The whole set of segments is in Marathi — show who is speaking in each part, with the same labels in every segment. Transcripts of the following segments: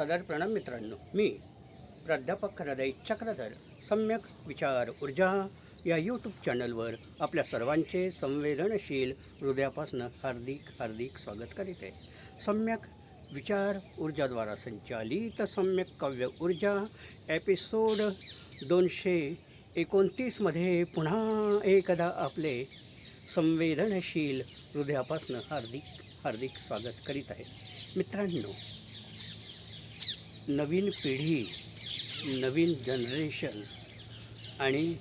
Speaker 1: सदर प्रणाम मित्रांनो. मी प्राध्यापक हृदय चक्रधर सम्यक विचार ऊर्जा या यूट्यूब चॅनलवर आपल्या सर्वांचे संवेदनशील हृदयापासून हार्दिक हार्दिक स्वागत करीत आहे. सम्यक विचार ऊर्जाद्वारा संचालित सम्यक काव्य ऊर्जा एपिसोड दोनशे एकोणतीसमध्ये पुन्हा एकदा आपले संवेदनशील हृदयापासून हार्दिक हार्दिक स्वागत करीत आहे. मित्रांनो नवीन पिढी नवीन जनरेशन आणि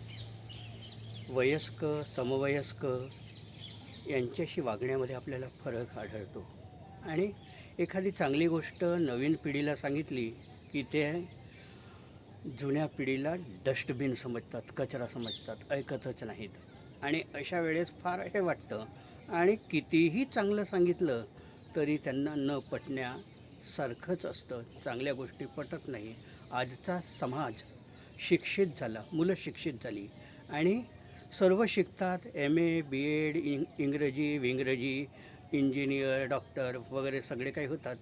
Speaker 1: वयस्क समवयस्क यांच्याशी वागण्यामध्ये आपल्याला फरक आढळतो. आणि एखादी चांगली गोष्ट नवीन पिढीला सांगितली की ते जुन्या पिढीला डस्टबिन समजतात कचरा समजतात ऐकतच नाहीत. आणि अशा वेळेस फार हे वाटतं. आणि कितीही चांगलं सांगितलं तरी त्यांना न पटण्या सारखंच असतं. चांगल्या गोष्टी पटत नाही. आजचा समाज शिक्षित झाला. मुलं शिक्षित झाली. आणि सर्व शिकतात. एम ए बी एड इंग इंग्रजी विंग्रजी इंजिनियर डॉक्टर वगैरे सगळे काही होतात.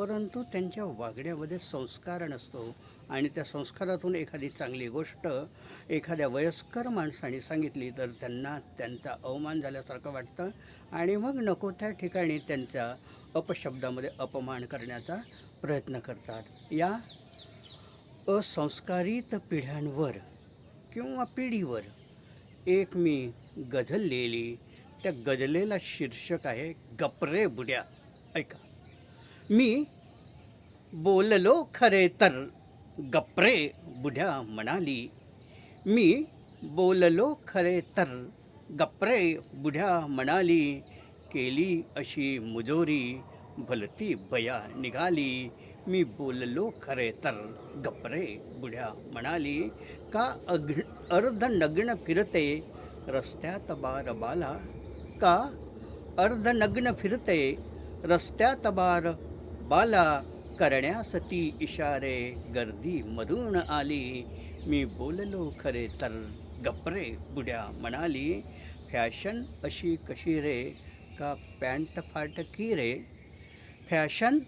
Speaker 1: परंतु त्यांच्या वागण्यामध्ये संस्कार नसतो आणि त्या संस्कारातून एखादी चांगली गोष्ट एखाद्या वयस्कर माणसाने सांगितली तर त्यांना त्यांचा अवमान झाल्यासारखं वाटतं आणि मग नको त्या ठिकाणी त्यांच्या अपशब्दामध्ये अपमान करण्याचा प्रयत्न करतात. या असंस्कारित पिढ्यांवर किंवा पिढीवर एक मी गझल लिहिली. त्या गझलेला शीर्षक आहे गपरे बुड्या. ऐका. मी बोललो खरे तर. गपरे बुढ्या म्हणाली मी बोललो खरे तर. गपरे बुढ्या म्हणाली केली अशी मुजोरी भलती बया निघाली. मी बोललो खरे तर. गपरे बुढ्या म्हणाली का अग्न अर्धनग्न फिरते रस्त्यात बार बाला? का अर्धनग्न फिरते रस्त्यात बार बाला करण्यास ती इशारे गर्दी मधून आली. मी बोललो खरे तर गपरे बुड्या म्हणाली फॅशन अशी कशी रे? का पॅन्ट फाटकी रे? फॅशन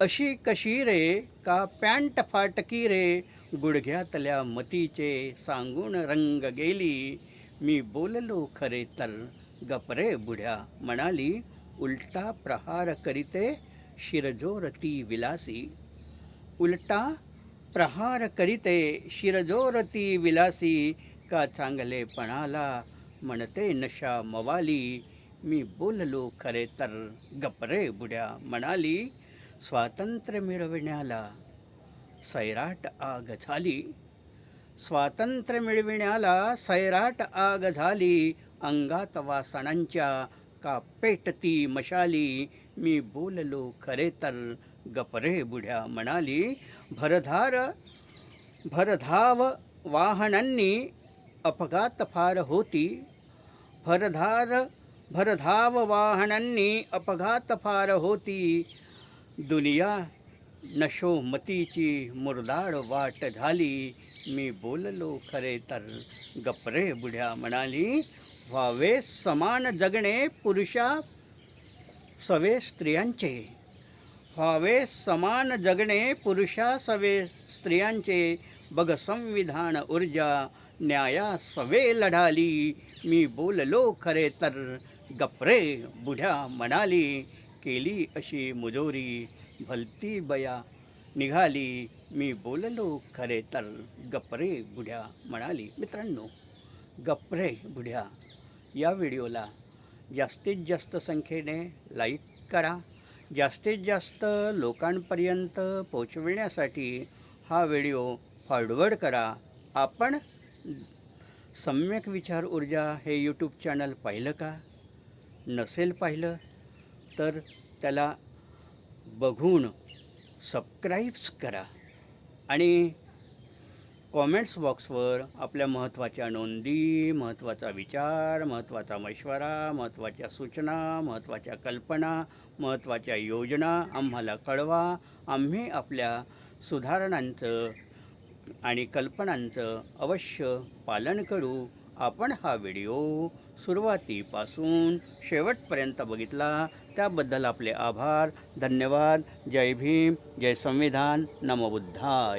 Speaker 1: अशी कशी रे? का पॅन्ट फाटकी रे? गुडघ्यातल्या मतीचे सांगून रंग गेली. मी बोललो खरे तर गपरे बुड्या म्हणाली उलटा प्रहार करीते शिरजोरती विलासी उलटा प्रहार करीते शिरजोरती विलासी का चांगलेपणाला म्हणते नशा मवाली मी बोललो खरे तर गपरे बुड्या म्हणाली स्वातंत्र्य मिळविण्याला सैराट आग झाली स्वातंत्र्य मिळविण्याला सैराट आग झाली अंगात वासणांच्या का पेटती मशाली मी बोललो खरे तर गपरे बुढ्या म्हणाली भरधार भरधाव वाहनांनी अपघात फार होती. भरधार भरधाव वाहनांनी अपघात फार होती. दुनिया नशोमतीची मुरदाड वाट झाली. मी बोललो खरे तर गपरे बुढ्या म्हणाली व्हावे समान जगणे पुरुषा सवे स्त्रियांचे. व्हावे समान जगणे पुरुषा सवे स्त्रियांचे. बघ संविधान ऊर्जा न्याया सवे लढाली. मी बोललो खरे तर गपरे बुढ्या म्हणाली केली अशी मुजोरी भलती बया निघाली. मी बोललो खरे तर गपरे बुढ्या म्हणाली मित्रांनो गपरे बुढ्या या व्हिडिओला जास्तीत जास्त संख्येने लाईक करा. जास्तीत जास्त लोकांपर्यंत पोचविण्यासाठी हा व्हिडिओ फॉरवर्ड करा. आपण सम्यक विचार ऊर्जा हे यूट्यूब चॅनल पाहिलं का? नसेल पाहिलं तर त्याला बघून सबस्क्राईब्स करा. आणि कॉमेंट्स बॉक्सवर आपल्या महत्त्वाच्या नोंदी महत्त्वाचा विचार महत्त्वाचा मशवरा महत्त्वाच्या सूचना महत्त्वाच्या कल्पना महत्त्वाच्या योजना आम्हाला कळवा. आम्ही आपल्या सुधारणांचं आणि कल्पनांचं अवश्य पालन करू. आपण हा व्हिडिओ सुरुवातीपासून शेवटपर्यंत बघितला. त्याबद्दल आपले आभार. धन्यवाद. जय भीम. जय संविधान. नमबुद्धाय